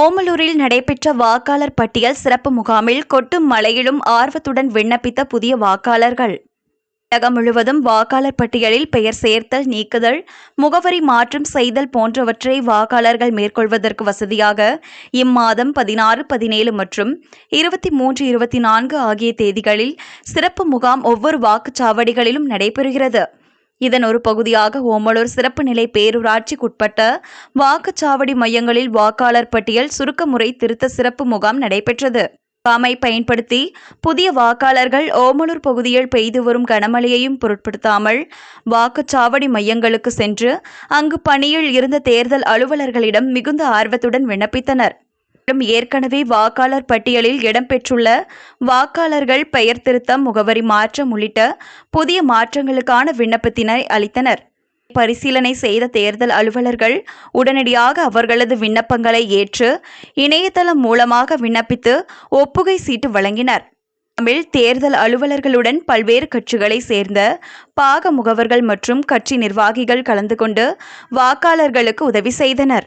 ஓமலூரில் நடைபெற்ற வாக்காளர் பட்டியல் சிறப்பு முகாமில் கொட்டும் மழையிலும் ஆர்வத்துடன் விண்ணப்பித்த புதிய வாக்காளர்கள். தமிழகம் முழுவதும் வாக்காளர் பட்டியலில் பெயர் சேர்த்தல் நீக்குதல் முகவரி மாற்றம் செய்தல் போன்றவற்றை வாக்காளர்கள் மேற்கொள்வதற்கு வசதியாக இம்மாதம் பதினாறு பதினேழு மற்றும் இருபத்தி மூன்று இருபத்தி நான்கு ஆகிய தேதிகளில் சிறப்பு முகாம் ஒவ்வொரு வாக்குச்சாவடிகளிலும் நடைபெறுகிறது. இதன் ஒரு பகுதியாக ஓமலூர் சிறப்பு நிலை பேரூராட்சிக்குட்பட்ட வாக்குச்சாவடி மையங்களில் வாக்காளர் பட்டியல் சுருக்க முறை திருத்த சிறப்பு முகாம் நடைபெற்றது. முகாமை பயன்படுத்தி புதிய வாக்காளர்கள் ஓமலூர் பகுதியில் பெய்து வரும் கனமழையையும் பொருட்படுத்தாமல் வாக்குச்சாவடி மையங்களுக்கு சென்று அங்கு பணியில் இருந்த தேர்தல் அலுவலர்களிடம் மிகுந்த ஆர்வத்துடன் விண்ணப்பித்தனர். ஏற்கனவே வாக்காளர் பட்டியலில் இடம்பெற்றுள்ள வாக்காளர்கள் பெயர் திருத்தம் முகவரி மாற்றம் உள்ளிட்ட புதிய மாற்றங்களுக்கான விண்ணப்பத்தினை அளித்தனர். பரிசீலனை செய்த தேர்தல் அலுவலர்கள் உடனடியாக அவர்களது விண்ணப்பங்களை ஏற்று இணையதளம் மூலமாக விண்ணப்பித்து ஒப்புகை சீட்டு வழங்கினர். தமிழ் தேர்தல் அலுவலர்களுடன் பல்வேறு கட்சிகளை சேர்ந்த பாக முகவர்கள் மற்றும் கட்சி நிர்வாகிகள் கலந்து கொண்டு வாக்காளர்களுக்கு உதவி செய்தனர்.